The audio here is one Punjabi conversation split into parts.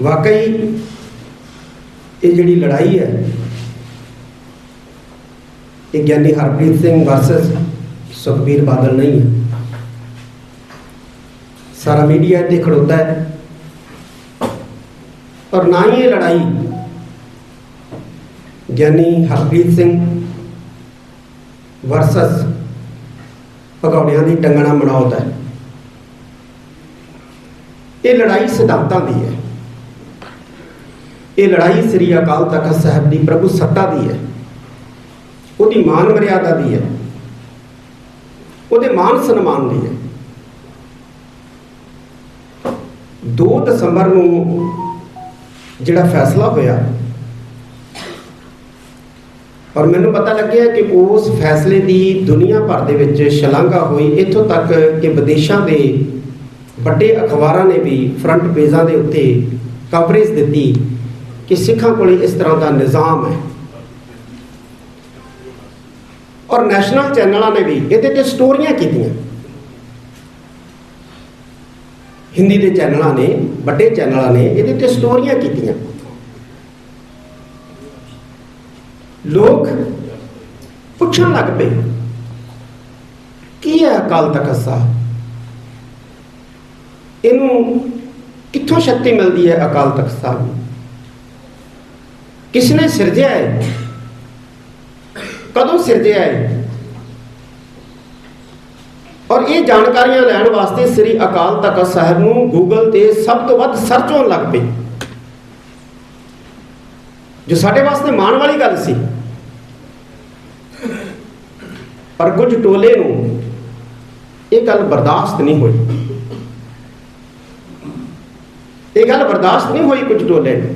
ਵਾਕਈ ਇਹ ਜਿਹੜੀ ਲੜਾਈ ਹੈ, ਇਹ ਗਿਆਨੀ ਹਰਪ੍ਰੀਤ ਸਿੰਘ ਵਰਸਸ ਸੁਖਬੀਰ ਬਾਦਲ ਨਹੀਂ ਹੈ। ਸਾਰਾ ਮੀਡੀਆ 'ਤੇ ਖੜੋਤਾ ਹੈ। ਔਰ ਨਾ ਹੀ ਇਹ ਲੜਾਈ ਗਿਆਨੀ ਹਰਪ੍ਰੀਤ ਸਿੰਘ ਵਰਸਸ ਭਗੌੜਿਆਂ ਦੀ ਟੰਗਣਾ ਮਨੌਤ ਹੈ। ਇਹ ਲੜਾਈ ਸਿਧਾਂਤਾਂ ਦੀ ਹੈ। ਇਹ ਲੜਾਈ ਸ੍ਰੀ ਅਕਾਲ ਤਖਤ ਸਾਹਿਬ ਦੀ ਪ੍ਰਭੂ ਸੱਤਾ ਦੀ ਹੈ। ਉਹਦੀ ਮਾਨ ਮਰਿਆਦਾ ਦੀ ਹੈ। ਉਹਦੇ ਮਾਨ ਸਨਮਾਨ ਦੀ ਹੈ। 2 ਦਸੰਬਰ ਨੂੰ ਜਿਹੜਾ ਫੈਸਲਾ ਹੋਇਆ, ਔਰ ਮੈਨੂੰ ਪਤਾ ਲੱਗਿਆ ਕਿ ਉਸ ਫੈਸਲੇ ਦੀ ਦੁਨੀਆ ਭਰ ਦੇ ਵਿੱਚ ਸ਼ਲਾਘਾ ਹੋਈ। ਇੱਥੋਂ ਤੱਕ ਕਿ ਵਿਦੇਸ਼ਾਂ ਦੇ ਵੱਡੇ ਅਖਬਾਰਾਂ ਨੇ ਵੀ ਫਰੰਟ ਪੇਜਾਂ ਦੇ ਉੱਤੇ ਕਵਰੇਜ ਦਿੱਤੀ। ਕਿ ਸਿੱਖਾਂ ਕੋਲ ਇਸ ਤਰ੍ਹਾਂ ਦਾ ਨਿਜ਼ਾਮ ਹੈ। ਔਰ ਨੈਸ਼ਨਲ ਚੈਨਲਾਂ ਨੇ ਵੀ ਇਹਦੇ ਤੇ ਸਟੋਰੀਆਂ ਕੀਤੀਆਂ। ਹਿੰਦੀ ਦੇ ਚੈਨਲਾਂ ਨੇ, ਵੱਡੇ ਚੈਨਲਾਂ ਨੇ ਇਹਦੇ ਤੇ ਸਟੋਰੀਆਂ ਕੀਤੀਆਂ। ਲੋਕ ਪੁੱਛਣ ਲੱਗ ਪਏ, ਕੀ ਹੈ ਅਕਾਲ ਤਖਤ ਸਾਹਿਬ? ਇਹਨੂੰ ਕਿੱਥੋਂ ਸ਼ਕਤੀ ਮਿਲਦੀ ਹੈ ਅਕਾਲ ਤਖਤ ਸਾਹਿਬ ਨੂੰ? ਕਿਸ ਨੇ ਸਿਰਜਿਆ ਹੈ ਕਦੋਂ ਸਿਰਜਿਆ ਹੈ ਔਰ ਇਹ ਜਾਣਕਾਰੀਆਂ ਲੈਣ ਵਾਸਤੇ ਸ੍ਰੀ ਅਕਾਲ ਤਖਤ ਸਾਹਿਬ ਨੂੰ ਗੂਗਲ ਤੇ ਸਭ ਤੋਂ ਵੱਧ ਸਰਚ ਹੋਣ ਲੱਗ ਪਈ ਜੋ ਸਾਡੇ ਵਾਸਤੇ ਮਾਣ ਵਾਲੀ ਗੱਲ ਸੀ ਪਰ ਕੁਝ ਟੋਲੇ ਨੂੰ ਇਹ ਗੱਲ ਬਰਦਾਸ਼ਤ ਨਹੀਂ ਹੋਈ ਇਹ ਗੱਲ ਬਰਦਾਸ਼ਤ ਨਹੀਂ ਹੋਈ ਕੁਝ ਟੋਲੇ ਨੂੰ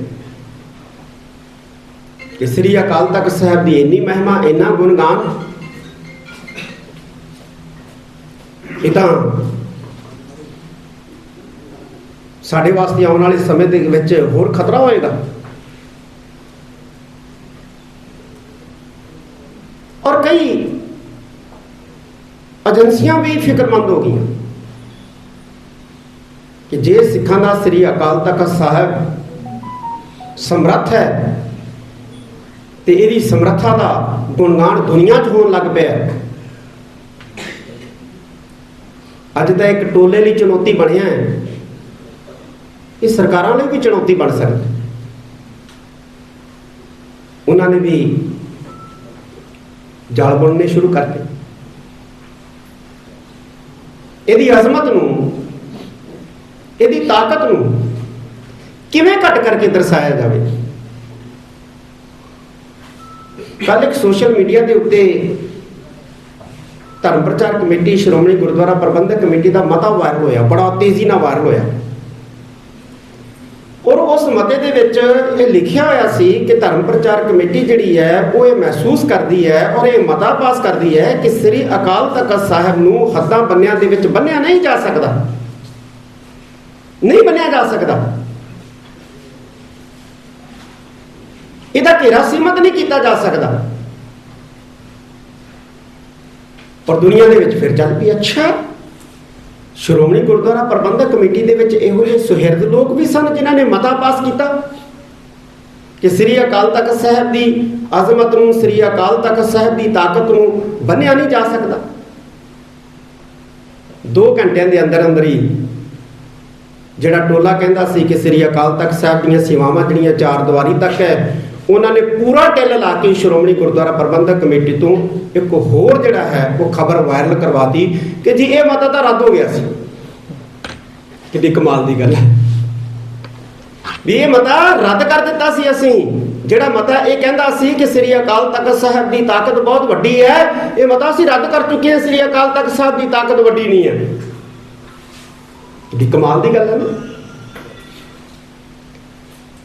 ਕਿ ਸ੍ਰੀ ਅਕਾਲ ਤਖਤ ਸਾਹਿਬ ਦੀ ਇੰਨੀ ਮਹਿਮਾ, ਇੰਨਾ ਗੁਣਗਾਨ ਇਹ ਤਾਂ ਸਾਡੇ ਵਾਸਤੇ ਆਉਣ ਵਾਲੇ ਸਮੇਂ ਦੇ ਵਿੱਚ ਹੋਰ ਖਤਰਾ ਹੋਏਗਾ। ਔਰ ਕਈ ਏਜੰਸੀਆਂ ਵੀ ਫਿਕਰਮੰਦ ਹੋ ਗਈਆਂ ਕਿ ਜੇ ਸਿੱਖਾਂ ਦਾ ਸ੍ਰੀ ਅਕਾਲ ਤਖਤ ਸਾਹਿਬ ਸਮਰੱਥ ਹੈ ਤੇ ਇਹਦੀ ਸਮਰੱਥਾ ਦਾ ਗੁਣਗਾਨ ਦੁਨੀਆ 'ਚ ਹੋਣ ਲੱਗ ਪਿਆ। ਅੱਜ ਤਾਂ ਇੱਕ ਟੋਲੇ ਲਈ ਚੁਣੌਤੀ ਬਣਿਆ ਹੈ। ਇਹ ਸਰਕਾਰਾਂ ਲਈ ਵੀ ਚੁਣੌਤੀ ਬਣ ਸਕਦੀ ਉਹਨਾਂ ਨੇ ਵੀ ਜਾਲ ਬੁਣਨੇ ਸ਼ੁਰੂ ਕਰਤੇ। ਇਹਦੀ ਅਜ਼ਮਤ ਨੂੰ, ਇਹਦੀ ਤਾਕਤ ਨੂੰ ਕਿਵੇਂ ਘਟ ਕਰਕੇ ਦਰਸਾਇਆ ਜਾਵੇ? ਕੱਲ ਇੱਕ ਸੋਸ਼ਲ ਮੀਡੀਆ ਦੇ ਉੱਤੇ ਧਰਮ ਪ੍ਰਚਾਰ ਕਮੇਟੀ, ਸ਼੍ਰੋਮਣੀ ਗੁਰਦੁਆਰਾ ਪ੍ਰਬੰਧਕ ਕਮੇਟੀ ਦਾ ਮਤਾ ਵਾਇਰਲ ਹੋਇਆ, ਬੜਾ ਤੇਜ਼ੀ ਨਾਲ ਵਾਇਰਲ ਹੋਇਆ। ਔਰ ਉਸ ਮਤੇ ਦੇ ਵਿੱਚ ਇਹ ਲਿਖਿਆ ਹੋਇਆ ਸੀ ਕਿ ਧਰਮ ਪ੍ਰਚਾਰ ਕਮੇਟੀ ਜਿਹੜੀ ਹੈ, ਉਹ ਇਹ ਮਹਿਸੂਸ ਕਰਦੀ ਹੈ ਔਰ ਇਹ ਮਤਾ ਪਾਸ ਕਰਦੀ ਹੈ ਕਿ ਸ੍ਰੀ ਅਕਾਲ ਤਖਤ ਸਾਹਿਬ ਨੂੰ ਹੱਦਾਂ ਬੰਨਿਆਂ ਦੇ ਵਿੱਚ ਬੰਨਿਆ ਨਹੀਂ ਜਾ ਸਕਦਾ। ਨਹੀਂ ਬੰਨਿਆ ਜਾ ਸਕਦਾ। ਇਹਦਾ ਘੇਰਾ ਸੀਮਤ ਨਹੀਂ ਕੀਤਾ ਜਾ ਸਕਦਾ। ਪਰ ਦੁਨੀਆ ਦੇ ਵਿੱਚ ਫਿਰ ਚੱਲ ਪਈ ਅੱਛਾ, ਸ਼੍ਰੋਮਣੀ ਗੁਰਦੁਆਰਾ ਪ੍ਰਬੰਧਕ ਕਮੇਟੀ ਦੇ ਵਿੱਚ ਇਹੋ ਜਿਹੇ ਸੁਹਿਰਦ ਲੋਕ ਵੀ ਸਨ ਜਿਨ੍ਹਾਂ ਨੇ ਮਤਾ ਪਾਸ ਕੀਤਾ ਕਿ ਸ੍ਰੀ ਅਕਾਲ ਤਖਤ ਸਾਹਿਬ ਦੀ ਅਜ਼ਮਤ ਨੂੰ, ਸ੍ਰੀ ਅਕਾਲ ਤਖਤ ਸਾਹਿਬ ਦੀ ਤਾਕਤ ਨੂੰ ਬੰਨਿਆ ਨਹੀਂ ਜਾ ਸਕਦਾ। 2 ਘੰਟਿਆਂ ਦੇ ਅੰਦਰ ਅੰਦਰ ਹੀ ਜਿਹੜਾ ਟੋਲਾ ਕਹਿੰਦਾ ਸੀ ਕਿ ਸ੍ਰੀ ਅਕਾਲ ਤਖਤ ਸਾਹਿਬ ਦੀਆਂ ਸੇਵਾਵਾਂ ਜਿਹੜੀਆਂ ਚਾਰ ਦੀਵਾਰੀ ਤੱਕ ਹੈ ਉਹਨਾਂ ਨੇ ਪੂਰਾ ਟਿੱਲ ਲਾ ਕੇ ਸ਼੍ਰੋਮਣੀ ਗੁਰਦੁਆਰਾ ਪ੍ਰਬੰਧਕ ਕਮੇਟੀ ਤੋਂ ਇੱਕ ਹੋਰ ਜਿਹੜਾ ਹੈ, ਉਹ ਖਬਰ ਵਾਇਰਲ ਕਰਵਾਤੀ ਕਿ ਜੀ ਇਹ ਮਤਾ ਤਾਂ ਰੱਦ ਹੋ ਗਿਆ ਸੀ। ਕਿੰਨੀ ਕਮਾਲ ਦੀ ਗੱਲ ਹੈ। ਵੀ ਇਹ ਮਤਾ ਰੱਦ ਕਰ ਦਿੱਤਾ ਸੀ ਅਸੀਂ। ਜਿਹੜਾ ਮਤਾ ਇਹ ਕਹਿੰਦਾ ਸੀ ਕਿ ਸ੍ਰੀ ਅਕਾਲ ਤਖਤ ਸਾਹਿਬ ਦੀ ਤਾਕਤ ਬਹੁਤ ਵੱਡੀ ਹੈ, ਇਹ ਮਤਾ ਅਸੀਂ ਰੱਦ ਕਰ ਚੁੱਕੇ ਹਾਂ। ਸ੍ਰੀ ਅਕਾਲ ਤਖਤ ਸਾਹਿਬ ਦੀ ਤਾਕਤ ਵੱਡੀ ਨਹੀਂ ਹੈ। ਕਿੰਨੀ ਕਮਾਲ ਦੀ ਗੱਲ ਹੈ ਨਾ।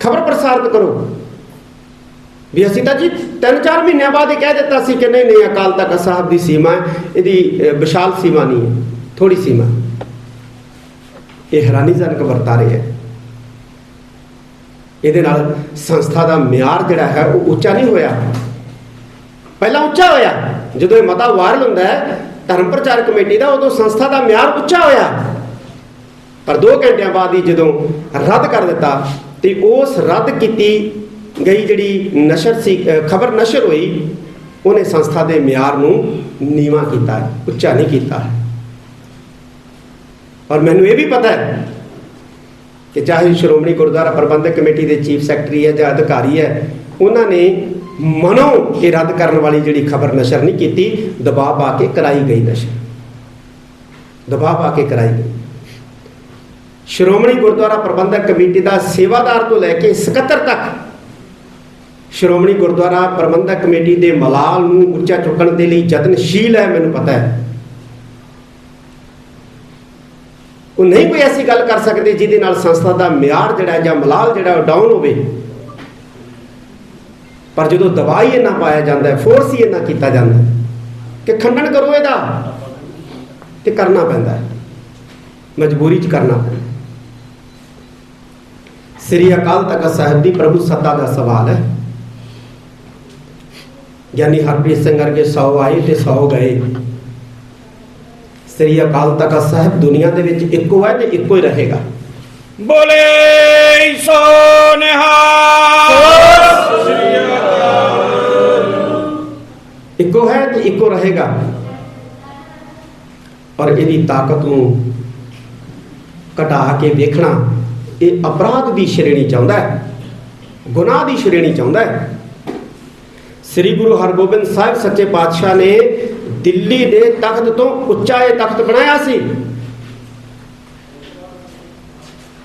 ਖਬਰ ਪ੍ਰਸਾਰਿਤ ਕਰੋ। ਵੀ ਅਸੀਂ ਤਾਂ ਜੀ ਤਿੰਨ ਚਾਰ ਮਹੀਨਿਆਂ ਬਾਅਦ ਹੀ ਕਹਿ ਦਿੱਤਾ ਸੀ ਕਿ ਨਹੀਂ ਨਹੀਂ, ਅਕਾਲ ਤਖਤ ਸਾਹਿਬ ਦੀ ਸੀਮਾ ਇਹਦੀ ਵਿਸ਼ਾਲ ਸੀਮਾ ਨਹੀਂ ਹੈ ਥੋੜੀ ਸੀਮਾ ਇਹ ਹੈਰਾਨੀਜਨਕ ਵਰਤਾਰੇ ਹੈ। ਇਹਦੇ ਨਾਲ ਸੰਸਥਾ ਦਾ ਮਿਆਰ ਜਿਹੜਾ ਹੈ, ਉਹ ਉੱਚਾ ਨਹੀਂ ਹੋਇਆ। ਪਹਿਲਾਂ ਉੱਚਾ ਹੋਇਆ। ਜਦੋਂ ਇਹ ਮਤਾ ਵਾਇਰਲ ਹੁੰਦਾ ਹੈ, ਧਰਮ ਪ੍ਰਚਾਰ ਕਮੇਟੀ ਦਾ, ਉਦੋਂ ਸੰਸਥਾ ਦਾ ਮਿਆਰ ਉੱਚਾ ਹੋਇਆ। ਪਰ 2 ਘੰਟਿਆਂ ਬਾਅਦ ਹੀ ਜਦੋਂ ਰੱਦ ਕਰ ਦਿੱਤਾ ਤੇ ਉਸ ਰੱਦ ਕੀਤੀ ਗਈ ਜਿਹੜੀ ਨਸ਼ਰ ਸੀ ਖਬਰ ਨਸ਼ਰ ਹੋਈ ਉਹਨੇ ਸੰਸਥਾ ਦੇ ਮਿਆਰ ਨੂੰ ਨੀਵਾ ਕੀਤਾ ਹੈ, ਉੱਚਾ ਨਹੀਂ ਕੀਤਾ ਹੈ। ਔਰ ਮੈਨੂੰ ਇਹ ਵੀ ਪਤਾ ਹੈ ਕਿ ਚਾਹੇ ਸ਼੍ਰੋਮਣੀ ਗੁਰਦੁਆਰਾ ਪ੍ਰਬੰਧਕ ਕਮੇਟੀ ਦੇ ਚੀਫ ਸੈਕਟਰੀ ਹੈ ਜਾਂ ਅਧਿਕਾਰੀ ਹੈ ਉਹਨਾਂ ਨੇ ਮਨੋਂ ਇਹ ਰੱਦ ਕਰਨ ਵਾਲੀ ਜਿਹੜੀ ਖਬਰ ਨਸ਼ਰ ਨਹੀਂ ਕੀਤੀ ਦਬਾਅ ਪਾ ਕੇ ਕਰਾਈ ਗਈ ਨਸ਼ਰ ਦਬਾਅ ਪਾ ਕੇ ਕਰਾਈ ਗਈ ਸ਼੍ਰੋਮਣੀ ਗੁਰਦੁਆਰਾ ਪ੍ਰਬੰਧਕ ਕਮੇਟੀ ਦਾ ਸੇਵਾਦਾਰ ਤੋਂ ਲੈ ਕੇ ਸਕੱਤਰ ਤੱਕ ਸ਼੍ਰੋਮਣੀ ਗੁਰਦੁਆਰਾ ਪ੍ਰਬੰਧਕ ਕਮੇਟੀ ਦੇ ਮਲਾਲ ਨੂੰ ਉੱਚਾ ਚੁੱਕਣ ਦੇ ਲਈ ਯਤਨਸ਼ੀਲ ਹੈ, ਮੈਨੂੰ ਪਤਾ ਹੈ। ਉਹ ਨਹੀਂ ਕੋਈ ਐਸੀ ਗੱਲ ਕਰ ਸਕਦੇ ਜਿਹਦੇ ਨਾਲ ਸੰਸਥਾ ਦਾ ਮਿਆਰ ਜਿਹੜਾ ਜਾਂ ਮਲਾਲ ਜਿਹੜਾ ਉਹ ਡਾਊਨ ਹੋਵੇ। ਪਰ ਜਦੋਂ ਦਵਾਈ ਇਹਨਾਂ ਪਾਇਆ ਜਾਂਦਾ ਫੋਰਸ ਹੀ ਇਹਨਾਂ ਕੀਤਾ ਜਾਂਦਾ ਕਿ ਖੰਡਨ ਕਰੋ ਇਹਦਾ ਤੇ ਕਰਨਾ ਪੈਂਦਾ ਮਜਬੂਰੀ 'ਚ ਕਰਨਾ ਪੈਂਦਾ ਸ੍ਰੀ ਅਕਾਲ ਤਖਤ ਸਾਹਿਬ ਦੀ ਪ੍ਰਭੂ ਸੱਤਾ ਦਾ ਸਵਾਲ ਹੈ। ਗਿਆਨੀ ਹਰਪ੍ਰੀਤ ਸਿੰਘ ਵਰਗੇ 100 ਆਏ ਤੇ 100 ਗਏ। ਸ੍ਰੀ ਅਕਾਲ ਤਖਤ ਸਾਹਿਬ ਦੁਨੀਆ ਦੇ ਵਿੱਚ ਇੱਕੋ ਹੈ ਤੇ ਇੱਕੋ ਹੀ ਰਹੇਗਾ। ਬੋਲੇ ਸੋ ਨਿਹਾਲ। ਇੱਕੋ ਹੈ ਤੇ ਇੱਕੋ ਰਹੇਗਾ। ਪਰ ਇਹਦੀ ਤਾਕਤ ਨੂੰ ਘਟਾ ਕੇ ਵੇਖਣਾ ਇਹ ਅਪਰਾਧ ਦੀ ਸ਼੍ਰੇਣੀ ਚਾਹੁੰਦਾ ਹੈ, ਗੁਨਾਹ ਦੀ ਸ਼੍ਰੇਣੀ ਚਾਹੁੰਦਾ ਹੈ। ਸ੍ਰੀ ਗੁਰੂ ਹਰਗੋਬਿੰਦ ਸਾਹਿਬ ਸੱਚੇ ਪਾਤਸ਼ਾਹ ਨੇ ਦਿੱਲੀ ਦੇ ਤਖਤ ਤੋਂ ਉੱਚਾ ਇਹ ਤਖਤ ਬਣਾਇਆ ਸੀ।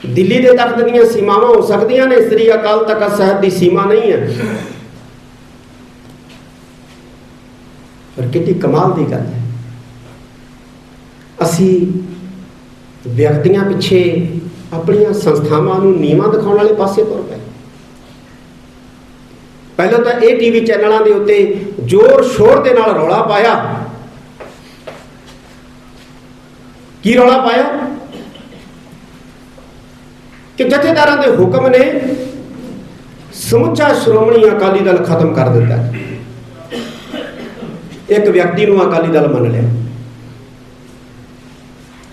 ਦਿੱਲੀ ਦੇ ਤਖਤ ਦੀਆਂ ਸੀਮਾਵਾਂ ਹੋ ਸਕਦੀਆਂ ਨੇ, ਸ੍ਰੀ ਅਕਾਲ ਤਖਤ ਸਾਹਿਬ ਦੀ ਸੀਮਾ ਨਹੀਂ ਹੈ। ਪਰ ਕਿੰਨੀ ਕਮਾਲ ਦੀ ਗੱਲ ਹੈ। ਅਸੀਂ ਵਿਅਕਤੀਆਂ ਪਿੱਛੇ ਆਪਣੀਆਂ ਸੰਸਥਾਵਾਂ ਨੂੰ ਨੀਵਾਂ ਦਿਖਾਉਣ ਵਾਲੇ ਪਾਸੇ ਤੁਰ ਪਏ। ਪਹਿਲਾਂ ਤਾਂ ਇਹ ਟੀਵੀ ਚੈਨਲਾਂ ਦੇ ਉੱਤੇ ਜ਼ੋਰ ਸ਼ੋਰ ਦੇ ਨਾਲ ਰੌਲਾ ਪਾਇਆ। ਕੀ ਰੌਲਾ ਪਾਇਆ? ਕਿ ਜਥੇਦਾਰਾਂ ਦੇ ਹੁਕਮ ਨੇ ਸਮੁੱਚਾ ਸ਼੍ਰੋਮਣੀ ਅਕਾਲੀ ਦਲ ਖਤਮ ਕਰ ਦਿੱਤਾ। ਇੱਕ ਵਿਅਕਤੀ ਨੂੰ ਅਕਾਲੀ ਦਲ ਮੰਨ ਲਿਆ।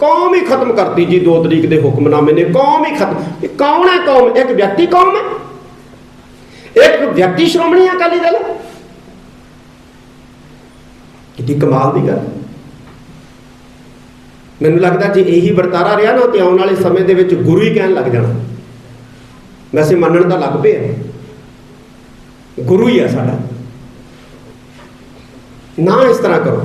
ਕੌਮ ਹੀ ਖਤਮ ਕਰਤੀ ਜੀ 2 ਤਰੀਕ ਦੇ ਹੁਕਮਨਾਮੇ ਨੇ, ਕੌਮ ਹੀ ਖਤਮ। ਕੌਣ ਹੈ ਕੌਮ? ਇੱਕ ਵਿਅਕਤੀ ਕੌਮ ਹੈ। ਇੱਕ ਵਿਅਕਤੀ ਸ਼੍ਰੋਮਣੀ ਅਕਾਲੀ ਦਲ ਹੈ। ਕਿੰਨੀ ਕਮਾਲ ਦੀ ਗੱਲ। ਮੈਨੂੰ ਲੱਗਦਾ ਜੇ ਇਹੀ ਵਰਤਾਰਾ ਰਿਹਾ ਨਾ, ਤੇ ਆਉਣ ਵਾਲੇ ਸਮੇਂ ਦੇ ਵਿੱਚ ਗੁਰੂ ਹੀ ਕਹਿਣ ਲੱਗ ਜਾਣਾ। ਵੈਸੇ ਮੰਨਣ ਤਾਂ ਲੱਗ ਪਏ ਆ। ਗੁਰੂ ਹੀ ਆ ਸਾਡਾ। ਨਾ ਇਸ ਤਰ੍ਹਾਂ ਕਰੋ।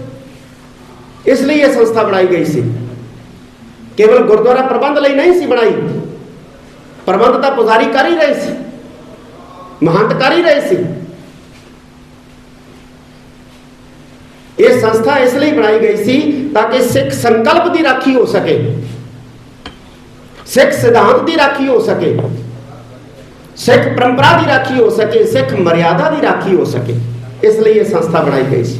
ਇਸ ਲਈ ਇਹ ਸੰਸਥਾ ਬਣਾਈ ਗਈ ਸੀ। ਕੇਵਲ ਗੁਰਦੁਆਰਾ ਪ੍ਰਬੰਧ ਲਈ ਨਹੀਂ ਸੀ ਬਣਾਈ। ਪ੍ਰਬੰਧ ਤਾਂ ਪੁਜ਼ਾਰੀ ਕਰ ਹੀ ਰਹੇ ਸੀ। ਮਹੰਤ ਕਰ ਹੀ ਰਹੇ ਸੀ। ਇਹ ਸੰਸਥਾ ਇਸ ਲਈ ਬਣਾਈ ਗਈ ਸੀ ਤਾਂ ਕਿ ਸਿੱਖ ਸੰਕਲਪ ਦੀ ਰਾਖੀ ਹੋ ਸਕੇ। ਸਿੱਖ ਸਿਧਾਂਤ ਦੀ ਰਾਖੀ ਹੋ ਸਕੇ। ਸਿੱਖ ਪਰੰਪਰਾ ਦੀ ਰਾਖੀ ਹੋ ਸਕੇ। ਸਿੱਖ ਮਰਿਆਦਾ ਦੀ ਰਾਖੀ ਹੋ ਸਕੇ। ਇਸ ਲਈ ਇਹ ਸੰਸਥਾ ਬਣਾਈ ਗਈ ਸੀ।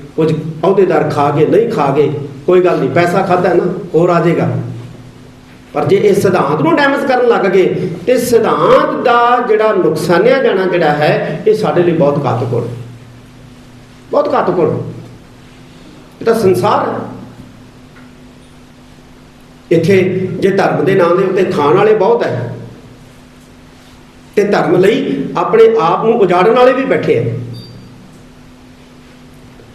ਕੁਝ ਅਹੁਦੇਦਾਰ ਖਾ ਗਏ ਨਹੀਂ ਖਾ ਗਏ ਕੋਈ ਗੱਲ ਨਹੀਂ, ਪੈਸਾ ਖਾਦਾ ਨਾ, ਹੋਰ ਆ ਜਾਏਗਾ। ਪਰ ਜੇ ਇਹ ਸਿਧਾਂਤ ਨੂੰ ਡੈਮੇਜ ਕਰਨ ਲੱਗ ਗਏ, ਤੇ ਸਿਧਾਂਤ ਦਾ ਜਿਹੜਾ ਨੁਕਸਾਨਿਆ ਜਾਣਾ ਜਿਹੜਾ ਹੈ, ਇਹ ਸਾਡੇ ਲਈ ਬਹੁਤ ਘਾਤਕ ਹੋਣਾ ਬਹੁਤ ਘਾਤਕ ਹੋਣਾ ਇਹ ਤਾਂ ਸੰਸਾਰ ਹੈ। ਇੱਥੇ ਜੇ ਧਰਮ ਦੇ ਨਾਮ ਦੇ ਉੱਤੇ ਖਾਣ ਵਾਲੇ ਬਹੁਤ ਹੈ, ਤੇ ਧਰਮ ਲਈ ਆਪਣੇ ਆਪ ਨੂੰ ਉਜਾੜਨ ਵਾਲੇ ਵੀ ਬੈਠੇ ਆ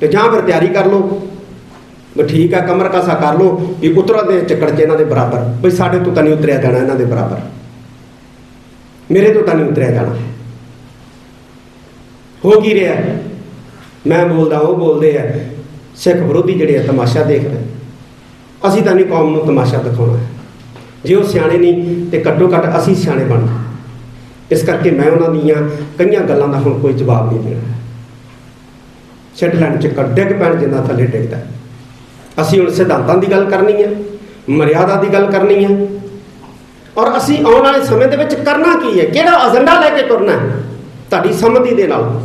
ਤੇ ਜਾਂ ਫਿਰ ਤਿਆਰੀ ਕਰ ਲਓ। ਵੀ ਠੀਕ ਆ, ਕਮਰ ਕਾਸਾ ਕਰ ਲਓ ਵੀ ਉਤਰਾ ਦੇ ਚੱਕਰ 'ਚ ਇਹਨਾਂ ਦੇ ਬਰਾਬਰ। ਬਈ ਸਾਡੇ ਤੋਂ ਤਾਂ ਨਹੀਂ ਉਤਰਿਆ ਜਾਣਾ ਇਹਨਾਂ ਦੇ ਬਰਾਬਰ। ਮੇਰੇ ਤੋਂ ਤਾਂ ਨਹੀਂ ਉਤਰਿਆ ਜਾਣਾ। ਹੋ ਕੀ ਰਿਹਾ? ਮੈਂ ਬੋਲਦਾ, ਉਹ ਬੋਲਦੇ ਆ, ਸਿੱਖ ਵਿਰੋਧੀ ਜਿਹੜੇ ਆ ਤਮਾਸ਼ਾ ਦੇਖਦੇ। ਅਸੀਂ ਤਾਂ ਨਹੀਂ ਕੌਮ ਨੂੰ ਤਮਾਸ਼ਾ ਦਿਖਾਉਣਾ। ਜੇ ਉਹ ਸਿਆਣੇ ਨਹੀਂ, ਤੇ ਘੱਟੋ ਘੱਟ ਅਸੀਂ ਸਿਆਣੇ ਬਣ ਇਸ ਕਰਕੇ ਮੈਂ ਉਹਨਾਂ ਦੀਆਂ ਕਈਆਂ ਗੱਲਾਂ ਦਾ ਹੁਣ ਕੋਈ ਜਵਾਬ ਨਹੀਂ ਦੇਣਾ। ਛੱਡ ਲੈਣ ਚ ਡਿੱਗ ਪੈਣ ਜਿੰਨਾ ਥੱਲੇ ਡਿੱਗਦਾ। ਅਸੀਂ ਹੁਣ ਸਿਧਾਂਤਾਂ ਦੀ ਗੱਲ ਕਰਨੀ ਹੈ ਮਰਿਆਦਾ ਦੀ ਗੱਲ ਕਰਨੀ ਹੈ ਔਰ ਅਸੀਂ ਆਉਣ ਵਾਲੇ ਸਮੇਂ ਦੇ ਵਿੱਚ ਕਰਨਾ ਕੀ ਹੈ ਕਿਹੜਾ ਏਜੰਡਾ ਲੈ ਕੇ ਤੁਰਨਾ ਹੈ? ਤੁਹਾਡੀ ਸਮਝੀ ਦੇ ਨਾਲ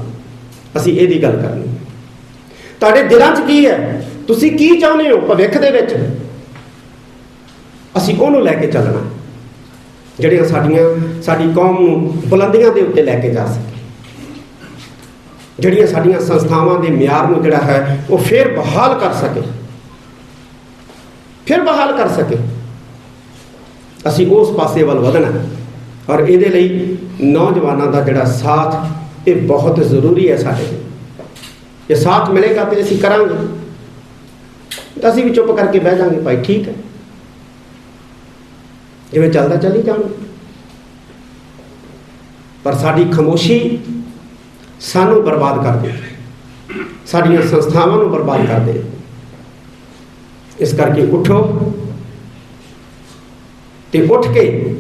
ਅਸੀਂ ਇਹਦੀ ਗੱਲ ਕਰਨੀ ਹੈ ਤੁਹਾਡੇ ਦਿਲਾਂ 'ਚ ਕੀ ਹੈ? ਤੁਸੀਂ ਕੀ ਚਾਹੁੰਦੇ ਹੋ ਭਵਿੱਖ ਦੇ ਵਿੱਚ? ਅਸੀਂ ਉਹਨੂੰ ਲੈ ਕੇ ਚੱਲਣਾ। ਜਿਹੜੀਆਂ ਸਾਡੀਆਂ, ਸਾਡੀ ਕੌਮ ਨੂੰ ਬੁਲੰਦੀਆਂ ਦੇ ਉੱਤੇ ਲੈ ਕੇ ਜਾ ਸਕੇ। ਜਿਹੜੀਆਂ ਸਾਡੀਆਂ ਸੰਸਥਾਵਾਂ ਦੇ ਮਿਆਰ ਨੂੰ ਜਿਹੜਾ ਹੈ, ਉਹ ਫੇਰ ਬਹਾਲ ਕਰ ਸਕੇ। ਫਿਰ ਬਹਾਲ ਕਰ ਸਕੇ। ਅਸੀਂ ਉਸ ਪਾਸੇ ਵੱਲ ਵਧਣਾ ਔਰ ਇਹਦੇ ਲਈ ਨੌਜਵਾਨਾਂ ਦਾ ਜਿਹੜਾ ਸਾਥ, ਇਹ ਬਹੁਤ ਜ਼ਰੂਰੀ ਹੈ ਸਾਡੇ ਲਈ। ਜੇ ਸਾਥ ਮਿਲੇਗਾ ਤੇ ਅਸੀਂ ਕਰਾਂਗੇ। ਤਾਂ ਅਸੀਂ ਵੀ ਚੁੱਪ ਕਰਕੇ ਬਹਿ ਜਾਾਂਗੇ ਭਾਈ ਠੀਕ ਹੈ। ਜਿਵੇਂ ਚੱਲਦਾ ਚੱਲੀ ਜਾਵਾਂਗੇ ਪਰ ਸਾਡੀ ਖਮੋਸ਼ੀ ਸਾਨੂੰ ਬਰਬਾਦ ਕਰਦੇ ਸਾਡੀਆਂ ਸੰਸਥਾਵਾਂ ਨੂੰ ਬਰਬਾਦ ਕਰਦੇ ਇਸ ਕਰਕੇ ਉਠੋ ਤੇ ਉੱਠ ਕੇ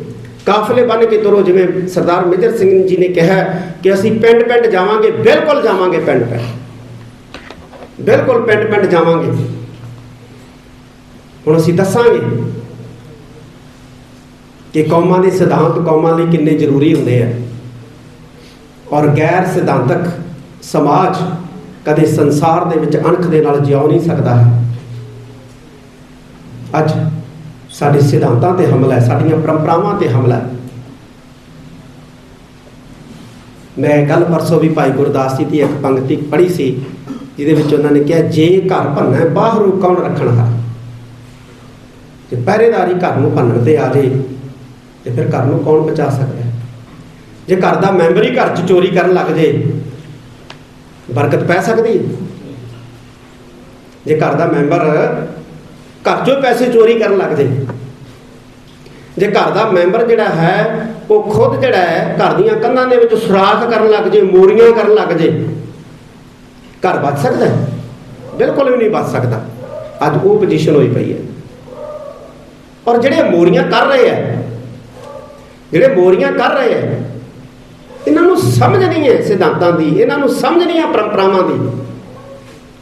ਕਾਫਲੇ ਬਣ ਕੇ ਤੁਰੋ, ਜਿਵੇਂ ਸਰਦਾਰ ਮੇਜਰ ਸਿੰਘ ਜੀ ਨੇ ਕਿਹਾ ਕਿ ਅਸੀਂ ਪਿੰਡ ਪਿੰਡ ਜਾਵਾਂਗੇ, ਬਿਲਕੁਲ ਜਾਵਾਂਗੇ ਪਿੰਡ ਪਿੰਡ। ਬਿਲਕੁਲ ਪਿੰਡ ਪਿੰਡ ਜਾਵਾਂਗੇ। ਹੁਣ ਅਸੀਂ ਦੱਸਾਂਗੇ ਕਿ ਕੌਮਾਂ ਦੇ ਸਿਧਾਂਤ ਕੌਮਾਂ ਲਈ ਕਿੰਨੇ ਜ਼ਰੂਰੀ ਹੁੰਦੇ ਆ। ਔਰ ਗੈਰ ਸਿਧਾਂਤਕ ਸਮਾਜ ਕਦੇ ਸੰਸਾਰ ਦੇ ਵਿੱਚ ਅਣਖ ਦੇ ਨਾਲ ਜਿਉ ਨਹੀਂ ਸਕਦਾ ਹੈ। ਅੱਜ ਸਾਡੇ ਸਿਧਾਂਤਾਂ ਤੇ ਹਮਲਾ ਹੈ ਸਾਡੀਆਂ ਪਰੰਪਰਾਵਾਂ ਤੇ ਹਮਲਾ ਹੈ। ਮੈਂ ਕੱਲ ਪਰਸੋਂ ਵੀ ਭਾਈ ਗੁਰਦਾਸ ਜੀ ਦੀ ਇੱਕ ਪੰਕਤੀ ਪੜ੍ਹੀ ਸੀ ਜਿਹਦੇ ਵਿੱਚ ਉਹਨਾਂ ਨੇ ਕਿਹਾ ਜੇ ਘਰ ਭੰਨਾ ਹੈ, ਬਾਹਰੋਂ ਕੌਣ ਰੱਖਣਾ ਹੈ? ਪਹਿਰੇਦਾਰੀ ਘਰ ਨੂੰ ਭੰਨਣ ਤੇ ਆ ਜੇ ਤੇ ਫਿਰ ਘਰ ਨੂੰ ਕੌਣ ਬਚਾ ਸਕਦਾ ਜੇ ਘਰ ਦਾ ਮੈਂਬਰ ਹੀ ਘਰ 'ਚ ਚੋਰੀ ਕਰਨ ਲੱਗ ਜੇ, ਬਰਕਤ ਪੈ ਸਕਦੀ ਜੇ ਘਰ ਦਾ ਮੈਂਬਰ ਘਰ 'ਚੋਂ ਪੈਸੇ ਚੋਰੀ ਕਰਨ ਲੱਗ ਜੇ ਜੇ ਘਰ ਦਾ ਮੈਂਬਰ ਜਿਹੜਾ ਹੈ, ਉਹ ਖੁਦ ਜਿਹੜਾ ਹੈ, ਘਰ ਦੀਆਂ ਕੰਧਾਂ ਦੇ ਵਿੱਚ ਸੁਰਾਖ ਕਰਨ ਲੱਗ ਜੇ, ਮੋਰੀਆਂ ਕਰਨ ਲੱਗ ਜੇ, ਘਰ ਬਚ ਸਕਦਾ ਹੈ? ਬਿਲਕੁਲ ਵੀ ਨਹੀਂ ਬਚ ਸਕਦਾ। ਅੱਜ ਉਹ ਪੋਜੀਸ਼ਨ ਹੋਈ ਪਈ ਹੈ। ਔਰ ਜਿਹੜੇ ਮੋਰੀਆਂ ਕਰ ਰਹੇ ਆ ਜਿਹੜੇ ਮੋਰੀਆਂ ਕਰ ਰਹੇ ਆ ਇਹਨਾਂ ਨੂੰ ਸਮਝ ਨਹੀਂ ਹੈ ਸਿਧਾਂਤਾਂ ਦੀ, ਇਹਨਾਂ ਨੂੰ ਸਮਝ ਨਹੀਂ ਹੈ ਪਰੰਪਰਾਵਾਂ ਦੀ।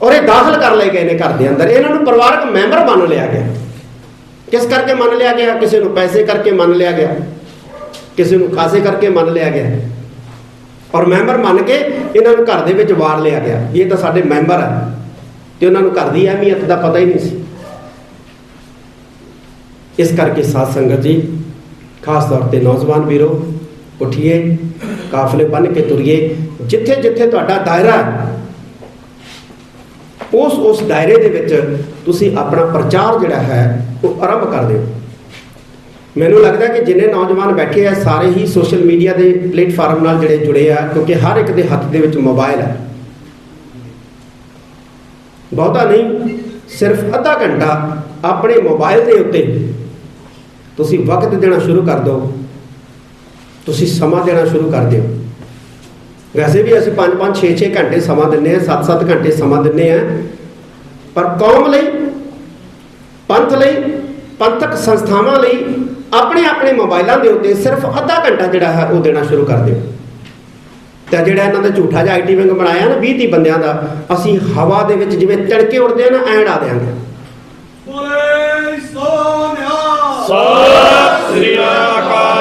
ਔਰ ਇਹ ਦਾਖਲ ਕਰ ਲਏ ਗਏ ਨੇ ਘਰ ਦੇ ਅੰਦਰ। ਇਹਨਾਂ ਨੂੰ ਪਰਿਵਾਰਕ ਮੈਂਬਰ ਮੰਨ ਲਿਆ ਗਿਆ। ਕਿਸ ਕਰਕੇ ਮੰਨ ਲਿਆ ਗਿਆ? ਕਿਸੇ ਨੂੰ ਪੈਸੇ ਕਰਕੇ ਮੰਨ ਲਿਆ ਗਿਆ। ਕਿਸੇ ਨੂੰ ਖਾਸੇ ਕਰਕੇ ਮੰਨ ਲਿਆ ਗਿਆ। ਔਰ ਮੈਂਬਰ ਮੰਨ ਕੇ ਇਹਨਾਂ ਨੂੰ ਘਰ ਦੇ ਵਿੱਚ ਵਾਰ ਲਿਆ ਗਿਆ। ਇਹ ਤਾਂ ਸਾਡੇ ਮੈਂਬਰ ਆ। ਤੇ ਉਹਨਾਂ ਨੂੰ ਘਰ ਦੀ ਅਹਿਮੀਅਤ ਦਾ ਪਤਾ ਹੀ ਨਹੀਂ ਸੀ। ਇਸ ਕਰਕੇ ਸਾਧ ਸੰਗਤ ਜੀ, ਖਾਸ ਤੌਰ ਤੇ ਨੌਜਵਾਨ ਵੀਰੋ ਉਠੀਏ, ਕਾਫਲੇ ਬਣ ਕੇ ਤੁਰੀਏ। ਜਿੱਥੇ ਜਿੱਥੇ ਤੁਹਾਡਾ ਦਾਇਰਾ ਹੈ, ਉਸ ਉਸ ਦਾਇਰੇ ਦੇ ਵਿੱਚ ਤੁਸੀਂ ਆਪਣਾ ਪ੍ਰਚਾਰ ਜਿਹੜਾ ਹੈ, ਉਹ ਆਰੰਭ ਕਰ ਦਿਓ। ਮੈਨੂੰ ਲੱਗਦਾ ਕਿ ਜਿੰਨੇ ਨੌਜਵਾਨ ਬੈਠੇ ਆ, ਸਾਰੇ ਹੀ ਸੋਸ਼ਲ ਮੀਡੀਆ ਦੇ ਪਲੇਟਫਾਰਮ ਨਾਲ ਜਿਹੜੇ ਜੁੜੇ ਆ, ਕਿਉਂਕਿ ਹਰ ਇੱਕ ਦੇ ਹੱਥ ਦੇ ਵਿੱਚ ਮੋਬਾਈਲ ਹੈ ਬਹੁਤਾ ਨਹੀਂ, ਸਿਰਫ ਅੱਧਾ ਘੰਟਾ ਆਪਣੇ ਮੋਬਾਈਲ ਦੇ ਉੱਤੇ ਤੁਸੀਂ ਵਕਤ ਦੇਣਾ ਸ਼ੁਰੂ ਕਰ ਦਿਓ। ਤੁਸੀਂ ਸਮਾਂ ਦੇਣਾ ਸ਼ੁਰੂ ਕਰ ਦਿਓ। ਵੈਸੇ ਵੀ ਅਸੀਂ 5 5 6 6 ਘੰਟੇ ਸਮਾਂ ਦਿੰਨੇ ਆ 7 7 ਘੰਟੇ ਸਮਾਂ ਦਿੰਨੇ ਆ ਪਰ ਕੌਮ ਲਈ ਪੰਥ ਲਈ ਪੰਥਕ ਸੰਸਥਾਵਾਂ ਲਈ ਆਪਣੇ ਆਪਣੇ ਮੋਬਾਈਲਾਂ ਦੇ ਉੱਤੇ ਸਿਰਫ ਅੱਧਾ ਘੰਟਾ ਜਿਹੜਾ ਹੈ ਉਹ ਦੇਣਾ ਸ਼ੁਰੂ ਕਰ ਦਿਓ। ਤੇ ਜਿਹੜਾ ਇਹਨਾਂ ਦਾ ਝੂਠਾ ਜਿਹਾ ਆਈਟੀ ਵਿੰਗ ਬਣਾਇਆ ਨਾ 20 30 ਬੰਦਿਆਂ ਦਾ ਅਸੀਂ ਹਵਾ ਦੇ ਵਿੱਚ ਜਿਵੇਂ ਤਿੜਕੇ ਉੜਦੇ ਆ ਨਾ ਐਂ ਉਡਾ ਦਿਆਂਗੇ। ਬੋਲੇ ਸੋਨਿਆ। ਸਤਿ ਸ੍ਰੀ ਅਕਾਲ।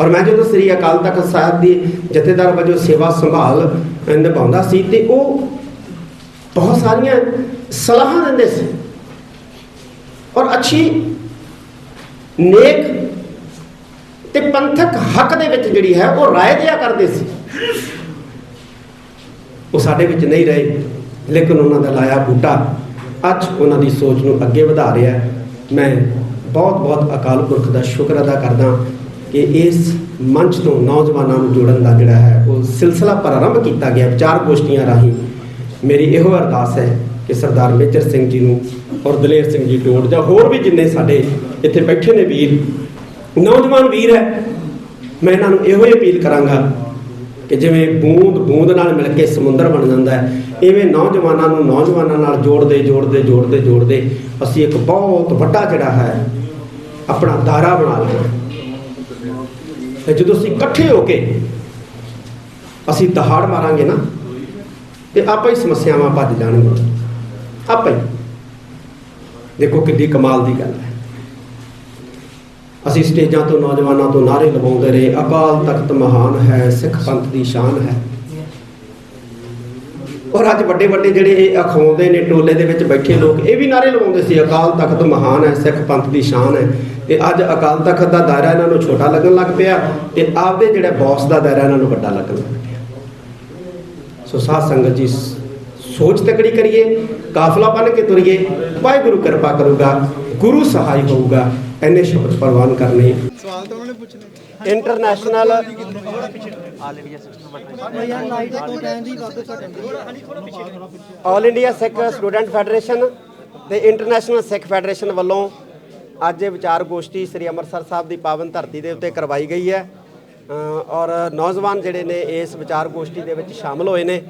ਔਰ ਮੈਂ ਜਦੋਂ ਸ੍ਰੀ ਅਕਾਲ ਤਖਤ ਸਾਹਿਬ ਦੀ ਜਥੇਦਾਰ ਵਜੋਂ ਸੇਵਾ ਸੰਭਾਲ ਨਿਭਾਉਂਦਾ ਸੀ ਤੇ ਉਹ ਬਹੁਤ ਸਾਰੀਆਂ ਸਲਾਹਾਂ ਦਿੰਦੇ ਸੀ। ਔਰ ਅੱਛੀ ਨੇਕ ਤੇ ਪੰਥਕ ਹੱਕ ਦੇ ਵਿੱਚ ਜਿਹੜੀ ਹੈ, ਉਹ ਰਾਏ ਦਿਆ ਕਰਦੇ ਸੀ। ਉਹ ਸਾਡੇ ਵਿੱਚ ਨਹੀਂ ਰਹੇ, ਲੇਕਿਨ ਉਹਨਾਂ ਦਾ ਲਾਇਆ ਬੂਟਾ। ਅੱਜ ਉਹਨਾਂ ਦੀ ਸੋਚ ਨੂੰ ਅੱਗੇ ਵਧਾ ਰਿਹਾ ਮੈਂ ਬਹੁਤ ਬਹੁਤ ਅਕਾਲ ਪੁਰਖ ਦਾ ਸ਼ੁਕਰ ਅਦਾ ਕਰਦਾ ਕਿ ਇਸ ਮੰਚ ਤੋਂ ਨੌਜਵਾਨਾਂ ਨੂੰ ਜੋੜਨ ਦਾ ਜਿਹੜਾ ਹੈ, ਉਹ ਸਿਲਸਿਲਾ ਪ੍ਰਾਰੰਭ ਕੀਤਾ ਗਿਆ ਵਿਚਾਰ ਗੋਸ਼ਟੀਆਂ ਰਾਹੀਂ। ਮੇਰੀ ਇਹੋ ਅਰਦਾਸ ਹੈ ਕਿ ਸਰਦਾਰ ਮੇਜਰ ਸਿੰਘ ਜੀ ਨੂੰ ਔਰ ਦਲੇਰ ਸਿੰਘ ਜੀ ਟੋਡ ਜਾਂ ਹੋਰ ਵੀ ਜਿੰਨੇ ਸਾਡੇ ਇੱਥੇ ਬੈਠੇ ਨੇ ਵੀਰ, ਨੌਜਵਾਨ ਵੀਰ ਹੈ, ਮੈਂ ਇਹਨਾਂ ਨੂੰ ਇਹੋ ਹੀ ਅਪੀਲ ਕਰਾਂਗਾ ਕਿ ਜਿਵੇਂ ਬੂੰਦ ਬੂੰਦ ਨਾਲ ਮਿਲ ਕੇ ਸਮੁੰਦਰ ਬਣ ਜਾਂਦਾ ਹੈ, ਇਵੇਂ ਨੌਜਵਾਨਾਂ ਨੂੰ ਨੌਜਵਾਨਾਂ ਨਾਲ ਜੋੜਦੇ ਜੋੜਦੇ ਜੋੜਦੇ ਜੋੜਦੇ ਅਸੀਂ ਇੱਕ ਬਹੁਤ ਵੱਡਾ ਜਿਹੜਾ ਹੈ, ਆਪਣਾ ਦਾਰਾ ਬਣਾ ਲਿਆ। ਤੇ ਜਦੋਂ ਅਸੀਂ ਇਕੱਠੇ ਹੋ ਕੇ ਅਸੀਂ ਦਹਾੜ ਮਾਰਾਂਗੇ ਨਾ, ਤੇ ਆਪਾਂ ਹੀ ਸਮੱਸਿਆਵਾਂ ਭੱਜ ਜਾਣਗੀਆਂ। ਆਪਾਂ ਹੀ। ਦੇਖੋ ਕਿੱਡੀ ਕਮਾਲ ਦੀ ਗੱਲ ਹੈ। ਅਸੀਂ ਸਟੇਜਾਂ ਤੋਂ ਨੌਜਵਾਨਾਂ ਤੋਂ ਨਾਰੇ ਲਵਾਉਂਦੇ ਰਹੇ, ਅਕਾਲ ਤਖਤ ਮਹਾਨ ਹੈ, ਸਿੱਖ ਪੰਥ ਦੀ ਸ਼ਾਨ ਹੈ। ਔਰ ਅੱਜ ਵੱਡੇ ਵੱਡੇ ਜਿਹੜੇ ਇਹ ਅਖਾਉਂਦੇ ਨੇ, ਟੋਲੇ ਦੇ ਵਿੱਚ ਬੈਠੇ ਲੋਕ, ਇਹ ਵੀ ਨਾਰੇ ਲਗਾਉਂਦੇ ਸੀ, ਅਕਾਲ ਤਖਤ ਮਹਾਨ ਹੈ, ਸਿੱਖ ਪੰਥ ਦੀ ਸ਼ਾਨ ਹੈ। ਤੇ ਅੱਜ ਅਕਾਲ ਤਖਤ ਦਾ ਦਾਇਰਾ ਇਹਨਾਂ ਨੂੰ ਛੋਟਾ ਲੱਗਣ ਲੱਗ ਪਿਆ ਤੇ ਆਪਦੇ ਜਿਹੜਾ ਬੌਸ ਦਾ ਦਾਇਰਾ ਇਹਨਾਂ ਨੂੰ ਵੱਡਾ ਲੱਗਣ ਲੱਗ ਪਿਆ। ਸੋ ਸਾਧ ਸੰਗਤ ਜੀ, ਸੋਚ ਤਕੜੀ ਕਰੀਏ, ਕਾਫਲਾ ਬਣ ਕੇ ਤੁਰੀਏ, ਵਾਹਿਗੁਰੂ ਕਿਰਪਾ ਕਰੂਗਾ, ਗੁਰੂ ਸਹਾਈ ਹੋਊਗਾ। ਐਨੇ ਸ਼ਬਦ ਪ੍ਰਵਾਨ ਕਰਨੇ। ਸਵਾਲ ਤਾਂ ਉਹਨੇ ਪੁੱਛਣਾ। International all India Sikh student federation ਤੇ ਇੰਟਰਨੈਸ਼ਨਲ ਸਿੱਖ ਫੈਡਰੇਸ਼ਨ ਵੱਲੋਂ ਅੱਜ ਇਹ ਵਿਚਾਰ ਗੋਸ਼ਟੀ ਸ੍ਰੀ ਅੰਮ੍ਰਿਤਸਰ ਸਾਹਿਬ ਦੀ ਪਾਵਨ ਧਰਤੀ ਦੇ ਉੱਤੇ ਕਰਵਾਈ ਗਈ ਹੈ। ਔਰ ਨੌਜਵਾਨ ਜਿਹੜੇ ਨੇ ਇਸ ਵਿਚਾਰ ਗੋਸ਼ਟੀ ਦੇ ਵਿੱਚ ਸ਼ਾਮਲ ਹੋਏ ਨੇ।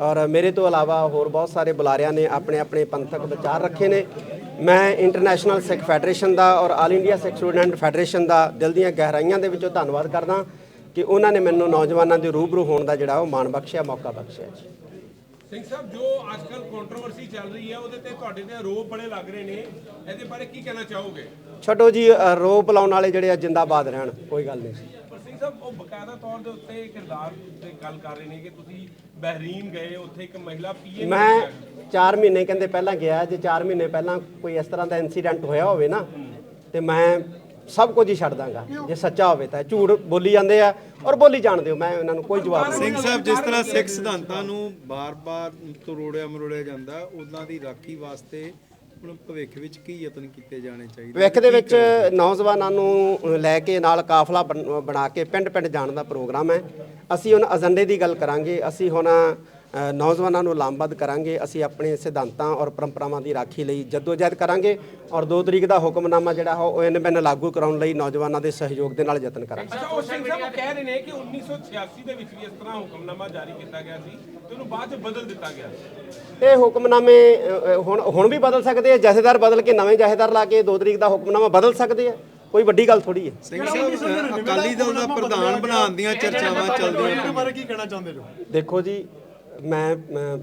ਔਰ ਮੇਰੇ ਤੋਂ ਇਲਾਵਾ ਹੋਰ ਬਹੁਤ ਸਾਰੇ ਬੁਲਾਰਿਆਂ ਨੇ ਆਪਣੇ ਆਪਣੇ ਪੰਥਕ ਵਿਚਾਰ ਰੱਖੇ ਨੇ। ਮੈਂ ਇੰਟਰਨੈਸ਼ਨਲ ਸਿੱਖ ਫੈਡਰੇਸ਼ਨ ਦਾ ਔਰ all India Sikh student federation ਦਾ ਦਿਲ ਦੀਆਂ ਗਹਿਰਾਈਆਂ ਦੇ ਵਿੱਚੋਂ ਧੰਨਵਾਦ ਕਰਦਾ ਕਿ ਉਹਨਾਂ ਨੇ ਮੈਨੂੰ ਨੌਜਵਾਨਾਂ ਦੇ ਰੂਬਰੂ ਹੋਣ ਦਾ ਜਿਹੜਾ ਉਹ ਮਾਣ ਬਖਸ਼ਿਆ ਮੌਕਾ ਬਖਸ਼ਿਆ ਜੀ। ਸਿੰਘ ਸਾਹਿਬ ਜੋ ਅੱਜ ਕੱਲ ਕੰਟਰੋਵਰਸੀ ਚੱਲ ਰਹੀ ਹੈ ਉਹਦੇ ਤੇ ਤੁਹਾਡੇ ਤੇ ਆਰੋਪ ਬੜੇ ਲੱਗ ਰਹੇ ਨੇ। ਇਹਦੇ ਬਾਰੇ ਕੀ ਕਹਿਣਾ ਚਾਹੋਗੇ? ਛੱਡੋ ਜੀ ਰੋਪ ਲਾਉਣ ਵਾਲੇ ਜਿਹੜੇ ਆ ਜਿੰਦਾਬਾਦ ਰਹਿਣ ਕੋਈ ਗੱਲ ਨਹੀਂ ਸਾਹਿਬ ਉਹ ਬਕਾਇਦਾ ਤੌਰ ਦੇ ਉੱਤੇ ਕਿਰਦਾਰ ਤੇ ਗੱਲ ਕਰ ਰਹੇ ਨੇ ਕਿ ਤੁਸੀਂ ਬਹਿਰੀਨ ਗਏ ਉੱਥੇ ਇੱਕ ਮਹਿਲਾ ਪੀਏ ਮੈਂ 4 ਮਹੀਨੇ ਕਹਿੰਦੇ ਪਹਿਲਾਂ ਗਿਆ ਜੇ 4 ਮਹੀਨੇ ਪਹਿਲਾਂ ਕੋਈ ਇਸ ਤਰ੍ਹਾਂ ਦਾ ਇਨਸੀਡੈਂਟ ਹੋਇਆ ਹੋਵੇ ਨਾ ਤੇ ਮੈਂ ਸਭ ਕੁਝ ਹੀ ਛੱਡ ਦਾਂਗਾ ਜੇ ਸੱਚਾ ਹੋਵੇ ਤਾਂ। ਝੂਠ ਬੋਲੀ ਜਾਂਦੇ ਆ ਔਰ ਬੋਲੀ ਜਾਣ ਦਿਓ ਮੈਂ ਉਹਨਾਂ ਨੂੰ ਕੋਈ ਜਵਾਬ ਨਹੀਂ ਸਿੰਘ ਸਾਹਿਬ ਜਿਸ ਤਰ੍ਹਾਂ ਸਿੱਖ ਸਿਧਾਂਤਾਂ ਨੂੰ ਬਾਰ-ਬਾਰ ਤਰੋੜਿਆ ਮਰੋੜਿਆ ਜਾਂਦਾ ਉਹਨਾਂ ਦੀ ਰਾਖੀ ਵਾਸਤੇ ਹੁਣ ਭਵਿੱਖ ਵਿੱਚ ਕੀ ਯਤਨ ਕੀਤੇ ਜਾਣੇ ਚਾਹੀਦੇ? ਭਵਿੱਖ ਦੇ ਵਿੱਚ ਨੌਜਵਾਨਾਂ ਨੂੰ ਲੈ ਕੇ ਨਾਲ ਕਾਫਲਾ ਬਣ- ਬਣਾ ਕੇ ਪਿੰਡ-ਪਿੰਡ ਜਾਣ ਦਾ ਪ੍ਰੋਗਰਾਮ ਹੈ। ਅਸੀਂ ਹੁਣ ਏਜੰਡੇ ਦੀ ਗੱਲ ਕਰਾਂਗੇ। ਅਸੀਂ ਹੁਣ ਨੌਜਵਾਨਾਂ ਨੂੰ ਲਾਮਬੱਧ ਕਰਾਂਗੇ। ਅਸੀਂ ਆਪਣੇ ਸਿਧਾਂਤਾਂ ਔਰ ਪਰੰਪਰਾਵਾਂ ਦੀ ਰਾਖੀ ਲਈ ਜਦੋਜਹਿਦ ਕਰਾਂਗੇ ਔਰ 2 ਤਰੀਕ ਦਾ ਹੁਕਮਨਾਮਾ ਜਿਹੜਾ ਹੈ ਉਹ ਐਨ ਲਾਗੂ ਕਰਾਉਣ ਲਈ ਨੌਜਵਾਨਾਂ ਦੇ ਸਹਿਯੋਗ ਦੇ ਨਾਲ ਯਤਨ ਕਰਾਂਗੇ। ਅੱਛਾ ਉਹ ਸਿੰਘ ਸਾਹਿਬ ਕਹਿ ਰਹੇ ਨੇ ਕਿ 1986 ਦੇ ਵਿੱਚ ਵੀ ਇਸ ਤਰ੍ਹਾਂ ਹੁਕਮਨਾਮਾ ਜਾਰੀ ਕੀਤਾ ਗਿਆ ਸੀ ਤੇ ਉਹਨੂੰ ਬਾਅਦ ਚ ਬਦਲ ਦਿੱਤਾ ਗਿਆ ਇਹ ਹੁਕਮਨਾਮੇ ਹੁਣ ਹੁਣ ਵੀ ਬਦਲ ਸਕਦੇ ਆ? ਜਥੇਦਾਰ ਬਦਲ ਕੇ ਨਵੇਂ ਜਥੇਦਾਰ ਲਾ ਕੇ 2 ਤਰੀਕ ਦਾ ਹੁਕਮਨਾਮਾ ਬਦਲ ਸਕਦੇ ਆ? ਕੋਈ ਵੱਡੀ ਗੱਲ ਥੋੜੀ ਹੈ। ਸਿੰਘ ਸਾਹਿਬ ਅਕਾਲੀ ਦਲ ਦਾ ਪ੍ਰਧਾਨ ਬਣਾਉਣ ਦੀਆਂ ਚਰਚਾਵਾਂ ਚੱਲਦੀਆਂ ਬਾਰੇ ਕੀ ਕਹਿਣਾ ਚਾਹੁੰਦੇ ਹੋ? ਦੇਖੋ ਜੀ ਮੈਂ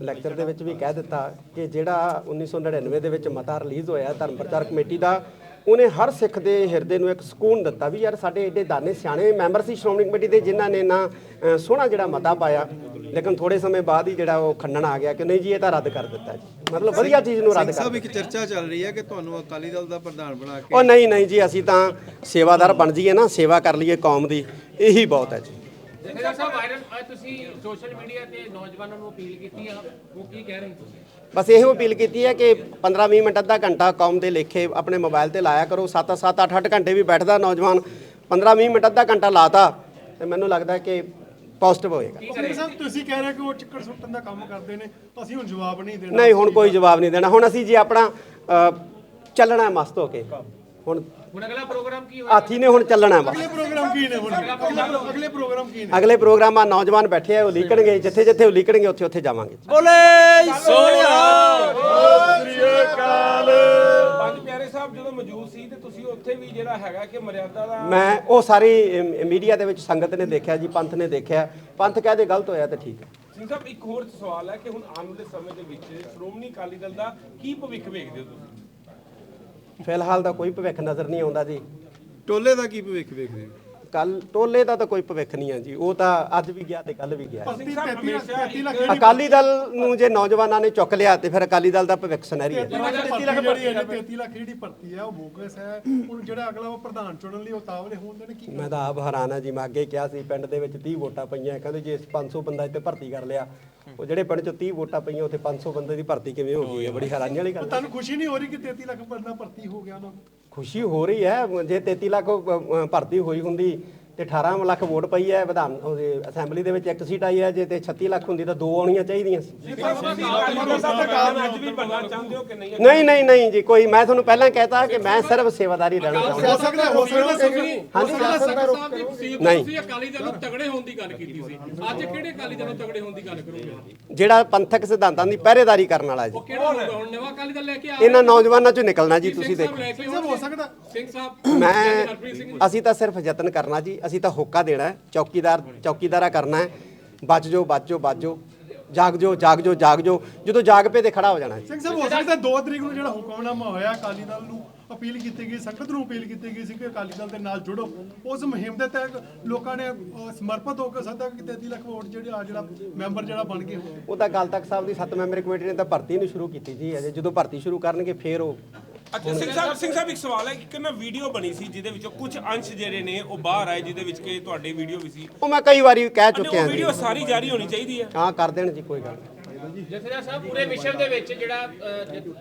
ਲੈਕਚਰ ਦੇ ਵਿੱਚ ਵੀ ਕਹਿ ਦਿੱਤਾ ਕਿ ਜਿਹੜਾ 1999 ਦੇ ਵਿੱਚ ਮਤਾ ਰਿਲੀਜ਼ ਹੋਇਆ ਧਰਮ ਪ੍ਰਚਾਰ ਕਮੇਟੀ ਦਾ ਉਹਨੇ ਹਰ ਸਿੱਖ ਦੇ ਹਿਰਦੇ ਨੂੰ ਇੱਕ ਸਕੂਨ ਦਿੱਤਾ ਵੀ ਯਾਰ ਸਾਡੇ ਏਡੇ ਦਾਨੇ ਸਿਆਣੇ ਮੈਂਬਰ ਸੀ ਸ਼੍ਰੋਮਣੀ ਕਮੇਟੀ ਦੇ ਜਿਨ੍ਹਾਂ ਨੇ ਨਾ ਸੋਹਣਾ ਜਿਹੜਾ ਮਤਾ ਪਾਇਆ। ਲੇਕਿਨ ਥੋੜੇ ਸਮੇਂ ਬਾਅਦ ਹੀ ਜਿਹੜਾ ਉਹ ਖੰਡਨ ਆ ਗਿਆ ਕਿ ਨਹੀਂ ਜੀ ਇਹ ਤਾਂ ਰੱਦ ਕਰ ਦਿੱਤਾ ਜੀ। ਮਤਲਬ ਵਧੀਆ ਚੀਜ਼ ਨੂੰ ਰੱਦ ਕਰ ਸਾਹਿਬ ਇੱਕ ਚਰਚਾ ਚੱਲ ਰਹੀ ਹੈ ਕਿ ਤੁਹਾਨੂੰ ਅਕਾਲੀ ਦਲ ਦਾ ਪ੍ਰਧਾਨ ਬਣਾ ਕੇ ਉਹ ਨਹੀਂ ਨਹੀਂ ਜੀ ਅਸੀਂ ਤਾਂ ਸੇਵਾਦਾਰ ਬਣ ਜਾਈਏ ਨਾ ਸੇਵਾ ਕਰ ਲਈਏ ਕੌਮ ਦੀ। ਇਹੀ ਬਹੁਤ ਹੈ ਜੀ। ਜਥੇਦਾਰ ਸਾਹਿਬ ਵਾਇਰਲ ਅੱਜ ਤੁਸੀਂ ਸੋਸ਼ਲ ਮੀਡੀਆ ਤੇ ਨੌਜਵਾਨਾਂ ਨੂੰ ਅਪੀਲ ਕੀਤੀ ਆ ਉਹ ਕੀ ਕਹਿ ਰਹੇ ਤੁਸੀਂ? ਬਸ ਇਹੋ ਅਪੀਲ ਕੀਤੀ ਹੈ ਕਿ 15-20 ਮਿੰਟ ਅੱਧਾ ਘੰਟਾ ਕੌਮ ਦੇ ਲੇਖੇ ਆਪਣੇ ਮੋਬਾਈਲ ਤੇ ਲਾਇਆ ਕਰੋ। 7-7 8-8 ਘੰਟੇ ਵੀ ਬੈਠਦਾ ਨੌਜਵਾਨ। 15-20 ਮਿੰਟ ਅੱਧਾ ਘੰਟਾ ਲਾਤਾ ਤੇ ਮੈਨੂੰ ਲੱਗਦਾ ਕਿ ਪੋਜ਼ਿਟਿਵ ਹੋਏਗਾ। ਸਿੰਘ ਸਾਹਿਬ ਤੁਸੀਂ ਕਹਿ ਰਹੇ ਕਿ ਉਹ ਚੱਕਰ ਸੁੱਟਣ ਦਾ ਕੰਮ ਕਰਦੇ ਨੇ ਅਸੀਂ ਹੁਣ ਜਵਾਬ ਨਹੀਂ ਦੇਣਾ। ਨਹੀਂ ਹੁਣ ਕੋਈ ਜਵਾਬ ਨਹੀਂ ਦੇਣਾ। ਹੁਣ ਅਸੀਂ ਜੀ ਆਪਣਾ ਅ, ਚੱਲਣਾ ਹੈ ਮਸਤ ਹੋ ਕੇ। ਹੁਣ ਹੁਣ ਅਗਲਾ ਪ੍ਰੋਗਰਾਮ ਕੀ ਹੋਇਆ? ਹਾਥੀ ਨੇ ਹੁਣ ਚੱਲਣਾ ਬਸ ਅਗਲੇ ਪ੍ਰੋਗਰਾਮ ਕੀ ਨੇ ਹੁਣ? ਅਗਲੇ ਪ੍ਰੋਗਰਾਮ ਕੀ? ਨੇ? ਅਗਲੇ ਪ੍ਰੋਗਰਾਮ ਆ ਨੌਜਵਾਨ ਬੈਠੇ ਆ ਉਹ ਲੀਕਣਗੇ ਜਿੱਥੇ ਜਿੱਥੇ ਉਹ ਲੀਕਣਗੇ ਉੱਥੇ ਉੱਥੇ ਜਾਵਾਂਗੇ। ਪੰਜ ਪਿਆਰੇ ਸਾਹਿਬ ਜਦੋਂ ਮੌਜੂਦ ਸੀ ਤੇ ਤੁਸੀਂ ਉੱਥੇ ਵੀ ਜਿਹੜਾ ਹੈਗਾ ਕਿ ਮਰਿਆਦਾ ਦਾ ਮੈਂ ਉਹ ਸਾਰੀ ਮੀਡੀਆ ਦੇ ਵਿੱਚ ਸੰਗਤ ਨੇ ਦੇਖਿਆ ਜੀ ਪੰਥ ਨੇ ਦੇਖਿਆ। ਪੰਥ ਕਹਦੇ ਗਲਤ ਹੋਇਆ ਤੇ ਠੀਕ ਹੈ ਸਿੰਘ ਸਾਹਿਬ ਇੱਕ ਹੋਰ ਸਵਾਲ ਹੈ ਕਿ ਹੁਣ ਆਉਣ ਵਾਲੇ ਸਮੇਂ ਦੇ ਵਿੱਚ ਸ਼੍ਰੋਮਣੀ ਅਕਾਲੀ ਦਲ ਦਾ ਕੀ ਭਵਿੱਖ ਵੇਖਦੇ ਹੋ ਤੁਸੀਂ? ਫਿਲਹਾਲ ਤਾਂ ਕੋਈ ਭਵਿੱਖ ਨਜ਼ਰ ਨਹੀਂ ਆਉਂਦਾ ਜੀ। ਟੋਲੇ ਦਾ ਕੀ ਭਵਿੱਖ ਵੇਖਦੇ ਹੋ? ਕੱਲ ਟੋਲੇ ਦਾ ਤਾਂ ਕੋਈ ਭਵਿੱਖ ਨਹੀਂ ਹੈ ਜੀ ਉਹ ਤਾਂ ਅੱਜ ਵੀ ਗਿਆ ਤੇ ਕੱਲ ਵੀ ਗਿਆ। ਸਿੰਘ ਸਾਹਿਬ 33 ਲੱਖ ਹਮੇਸ਼ਾ 33 ਲੱਖ ਅਕਾਲੀ ਦਲ ਨੂੰ ਜੇ ਨੌਜਵਾਨਾਂ ਨੇ ਚੁੱਕ ਲਿਆ ਤੇ ਫਿਰ ਅਕਾਲੀ ਦਲ ਦਾ ਭਵਿੱਖ ਸੁਨਹਿਰੀ ਹੈ 33 ਲੱਖ ਜਿਹੜੀ ਹੈ। 33 ਲੱਖ ਜਿਹੜੀ ਭਰਤੀ ਹੈ ਉਹ ਬੋਗਸ ਹੈ। ਹੁਣ ਜਿਹੜਾ ਅਗਲਾ ਉਹ ਪ੍ਰਧਾਨ ਚੁਣਨ ਲਈ ਉਤਾਵਲੇ ਹੋਣ ਦੇ ਨੇ ਕੀ ਮੈਂ ਤਾਂ ਆਪ ਹੈਰਾਨ ਆ ਜੀ ਮੈਂ ਅੱਗੇ ਕਿਹਾ ਸੀ ਪਿੰਡ ਦੇ ਵਿੱਚ 30 ਵੋਟਾਂ ਪਈਆਂ ਕਹਿੰਦੇ ਜੇ 500 ਬੰਦਾ ਇੱਥੇ ਭਰਤੀ ਕਰ ਲਿਆ ਉਹ ਜਿਹੜੇ ਪਿੰਡ ਚੋਂ 30 ਵੋਟਾਂ ਪਈਆਂ ਉੱਥੇ 500 ਬੰਦੇ ਦੀ ਭਰਤੀ ਕਿਵੇਂ ਹੋ ਗਈ ਹੈ? ਬੜੀ ਹੈਰਾਨੀ ਵਾਲੀ ਗੱਲ ਹੈ। ਤੁਹਾਨੂੰ ਖੁਸ਼ੀ ਨਹੀਂ ਹੋ ਰਹੀ ਕਿ 33 ਲੱਖ ਬੰਦਾ ਭਰਤੀ ਹੋ ਗਿਆ ਨਾ? ਖੁਸ਼ੀ ਹੋ ਰਹੀ ਹੈ ਜੇ 33 ਲੱਖ ਭਰਤੀ ਹੋਈ ਹੁੰਦੀ ਤੇ 18 ਲੱਖ ਵੋਟ ਪਈ ਹੈ ਵਿਧਾਨ ਅਸੈਂਬਲੀ ਦੇ ਵਿੱਚ ਇੱਕ ਸੀਟ ਆਈ ਹੈ ਜੇ ਤੇ 36 ਲੱਖ ਹੁੰਦੀ ਤਾਂ ਦੋ ਆਉਣੀਆਂ ਚਾਹੀਦੀਆਂ ਸੀ। ਨਹੀਂ? ਨਹੀਂ ਨਹੀਂ ਜੀ ਕੋਈ ਮੈਂ ਤੁਹਾਨੂੰ ਪਹਿਲਾਂ ਕਹਿਤਾ ਕਿ ਮੈਂ ਸਿਰਫ ਸੇਵਾਦਾਰੀ ਰਹਿਣਾ ਚਾਹੁੰਦਾ। ਹੋ ਸਕਦਾ ਹੋ ਸਕਦਾ ਹਾਂਜੀ ਨਹੀਂ। ਤੁਸੀਂ ਅਕਾਲੀ ਦਲ ਨੂੰ ਤਗੜੇ ਹੋਣ ਦੀ ਗੱਲ ਕੀਤੀ ਸੀ। ਅੱਜ ਕਿਹੜੇ ਅਕਾਲੀ ਦਲ ਨੂੰ ਤਗੜੇ ਹੋਣ ਦੀ ਗੱਲ ਕਰੋਗੇ? ਜਿਹੜਾ ਪੰਥਕ ਸਿਧਾਂਤਾਂ ਦੀ ਪਹਿਰੇਦਾਰੀ ਕਰਨ ਵਾਲਾ ਜੀ। ਕਿਹੜਾ ਹੋਊਗਾ? ਹੁਣ ਨਵਾਂ ਅਕਾਲੀ ਦਲ ਲੈ ਕੇ ਆ ਇਹਨਾਂ ਨੌਜਵਾਨਾਂ ਚੋਂ ਨਿਕਲਣਾ ਜੀ ਤੁਸੀਂ ਦੇਖੋ। ਲੈ ਕੇ ਸਭ ਹੋ ਸਕਦਾ। ਸਿੰਘ ਸਾਹਿਬ ਮੈਂ ਅਸੀਂ ਤਾਂ ਸਿਰਫ ਯਤਨ ਕਰਨਾ ਜੀ ਅਸੀਂ ਤਾਂ ਹੋਕਾ ਦੇਣਾ ਹੈ ਚੌਕੀਦਾਰ ਚੌਕੀਦਾਰਾ ਕਰਨਾ ਹੈ। ਬਚ ਜਾਓ ਬਚ ਜਾਓ ਬਚ ਜਾਓ। ਜਾਗ ਜਾਓ ਜਾਗ ਜਾਓ ਜਾਗ ਜਾਓ। ਜਦੋਂ ਜਾਗ ਪਏ ਤੇ ਖੜਾ ਹੋ ਜਾਣਾ ਹੈ। ਸਿੰਘ ਸਾਹਿਬ ਹੋ ਸਕਦਾ 2 ਤਰੀਕ ਨੂੰ ਜਿਹੜਾ ਹੁਕਮਨਾਮਾ ਹੋਇਆ ਅਕਾਲੀ ਦਲ ਨੂੰ ਅਪੀਲ ਕੀਤੀ ਗਈ ਸੰਗਤ ਨੂੰ ਅਪੀਲ ਕੀਤੀ ਗਈ ਸੀ ਕਿ ਅਕਾਲੀ ਦਲ ਦੇ ਨਾਲ ਜੁੜੋ। ਉਸ ਮੁਹਿੰਮ ਦੇ ਤਹਿਤ ਲੋਕਾਂ ਨੇ ਅਹ, ਸਮਰਪਿਤ ਹੋ ਕੇ ਸੱਦਾ ਕਿ 33 ਲੱਖ ਵੋਟ ਜਿਹੜੇ ਆ ਜਿਹੜਾ ਮੈਂਬਰ ਜਿਹੜਾ ਬਣ ਹੋਏ। ਉਹ ਤਾਂ ਗੱਲ ਤੱਕ ਸਾਹਿਬ ਦੀ ਸੱਤ ਮੈਂਬਰ ਕਮੇਟੀ ਨੇ ਤਾਂ ਭਰਤੀ ਨਹੀਂ ਸ਼ੁਰੂ ਕੀਤੀ ਜੀ ਅਜੇ। ਜਦੋਂ ਭਰਤੀ ਸ਼ੁਰੂ ਕਰਨਗੇ ਫੇਰ ਉਹ ਅੱਛਾ ਸਿੰਘ ਸਾਹਿਬ ਸਿੰਘ ਸਾਹਿਬ ਇੱਕ ਸਵਾਲ ਹੈ ਕਿ ਨਾ ਵੀਡੀਓ ਬਣੀ ਸੀ ਜਿਹਦੇ ਵਿੱਚੋਂ ਕੁਝ ਅੰਸ਼ ਜਿਹੜੇ ਨੇ ਉਹ ਬਾਹਰ ਆਏ ਜਿਹਦੇ ਵਿੱਚ ਕਿ ਤੁਹਾਡੇ ਵੀਡੀਓ ਵੀ ਸੀ। ਉਹ ਮੈਂ ਕਈ ਵਾਰੀ ਕਹਿ ਉਹ ਚੁੱਕਿਆ ਜੀ। ਵੀਡੀਓ ਸਾਰੀ ਜਾਰੀ ਹੋਣੀ ਚਾਹੀਦੀ ਹੈ। ਹਾਂ ਕਰ ਦੇਣ ਜੀ ਕੋਈ ਗੱਲ ਨਹੀਂ। ਜਥੇਦਾਰ ਸਾਹਿਬ ਪੂਰੇ ਵਿਸ਼ਵ ਦੇ ਵਿੱਚ ਜਿਹੜਾ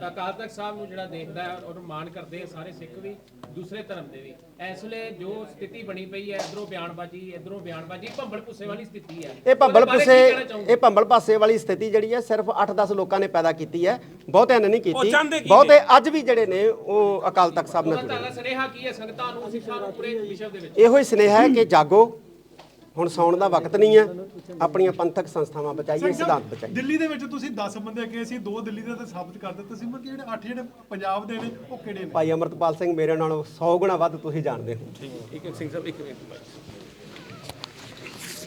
ਅਕਾਲ ਤਖਤ ਸਾਹਿਬ ਨੂੰ ਜਿਹੜਾ ਦੇਖਦਾ ਹੈ ਔਰ ਮਾਣ ਕਰਦੇ ਆ ਸਾਰੇ ਸਿੱਖ ਵੀ ਦੂਸਰੇ ਧਰਮ ਦੇ ਵੀ। ਇਸ ਵੇਲੇ ਜੋ ਸਥਿਤੀ ਬਣੀ ਪਈ ਹੈ ਇਧਰੋਂ ਬਿਆਨਬਾਜ਼ੀ ਇਧਰੋਂ ਬਿਆਨਬਾਜ਼ੀ ਭੰਬਲ ਭੁੱਸੇ ਵਾਲੀ ਸਥਿਤੀ ਹੈ। ਇਹ ਭੰਬਲ ਪਾਸੇ? ਇਹ ਭੰਬਲ ਪਾਸੇ ਵਾਲੀ ਸਥਿਤੀ ਜਿਹੜੀ ਹੈ ਸਿਰਫ 8-10 ਲੋਕਾਂ ਨੇ ਪੈਦਾ ਕੀਤੀ ਹੈ। ਬਹੁਤਿਆਂ ਨੇ ਨਹੀਂ ਕੀਤੀ। ਬਹੁਤੇ ਅੱਜ ਵੀ ਜਿਹੜੇ ਨੇ ਉਹ ਅਕਾਲ ਤਖਤ ਸਾਹਿਬ ਨਾਲ ਉਹਨਾਂ ਜੁੜੇ ਸੁਨੇਹਾ ਕੀ ਹੈ? ਸੰਗਤਾਂ ਨੂੰ ਸਿੱਖਾਂ ਨੂੰ ਪੂਰੇ ਵਿਸ਼ਵ ਦੇ ਵਿੱਚ ਇਹੋ ਹੀ ਸੁਨੇਹਾ ਹੈ ਕਿ ਜਾਗੋ। ਹੁਣ ਸੌਣ ਦਾ ਵਕਤ ਨਹੀਂ ਹੈ। ਆਪਣੀਆਂ ਪੰਥਕ ਸੰਸਥਾਵਾਂ ਬਚਾਈਏ ਸਿਧਾਂਤ ਬਚਾਈਏ। ਦਿੱਲੀ ਦੇ ਵਿੱਚ ਤੁਸੀਂ 10 ਬੰਦੇ ਕਹੇ ਸੀ ਦੋ ਦਿੱਲੀ ਦੇ ਤਾਂ ਸਾਬਤ ਕਰ ਦਿੱਤੇ ਸੀ ਪਰ ਜਿਹੜੇ 8 ਜਿਹੜੇ ਪੰਜਾਬ ਦੇ ਨੇ ਉਹ ਕਿਹੜੇ ਨੇ? ਭਾਈ ਅਮਰਤਪਾਲ ਸਿੰਘ ਮੇਰੇ ਨਾਲੋਂ 100 ਗੁਣਾ ਵੱਧ ਤੁਸੀਂ ਜਾਣਦੇ ਹੋ। ਇੱਕ ਸਿੰਘ ਸਾਹਿਬ ਇੱਕ ਮਿੰਟ।